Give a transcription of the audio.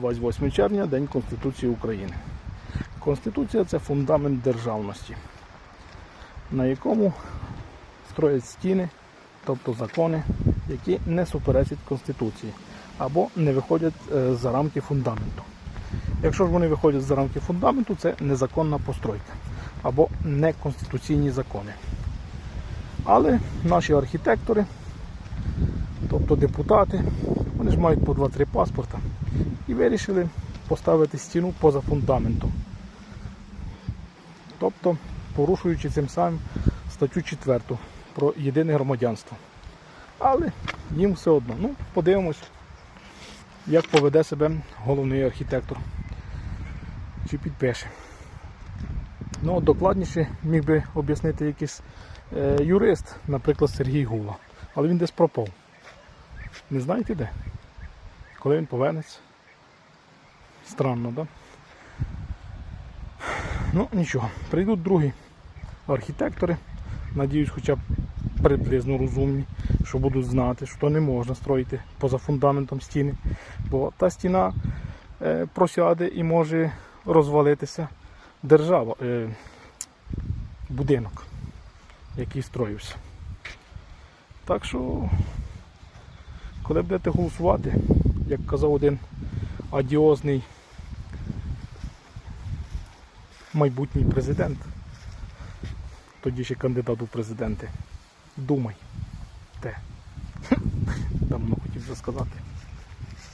28 червня, День Конституції України. Конституція це фундамент державності, на якому строять стіни, тобто закони, які не суперечать Конституції або не виходять е, за рамки фундаменту. Якщо ж вони виходять за рамки фундаменту, це незаконна постройка або неконституційні закони. Але наші архітектори, тобто депутати, вони ж мають по 2-3 паспорта і вирішили поставити стіну поза фундаментом. Тобто порушуючи цим самим статтю 4 про єдине громадянство. Але їм все одно. Ну, подивимось, як поведе себе головний архітектор. Чи підпише. Ну, докладніше міг би об'яснити якийсь е, юрист, наприклад, Сергій Гула. Але він десь пропав. Не знаєте де? Коли він повернеться? Странно, так? Да? Ну, нічого. Прийдуть другі архітектори. Надіюсь, хоча б приблизно розумні, що будуть знати, що не можна строїти поза фундаментом стіни. Бо та стіна е, просяде і може розвалитися держава, е, будинок, який строївся. Так що, коли будете голосувати, як казав один адіозний майбутній президент, тоді ще кандидат у президенти, думай те. Давно хотів вже сказати.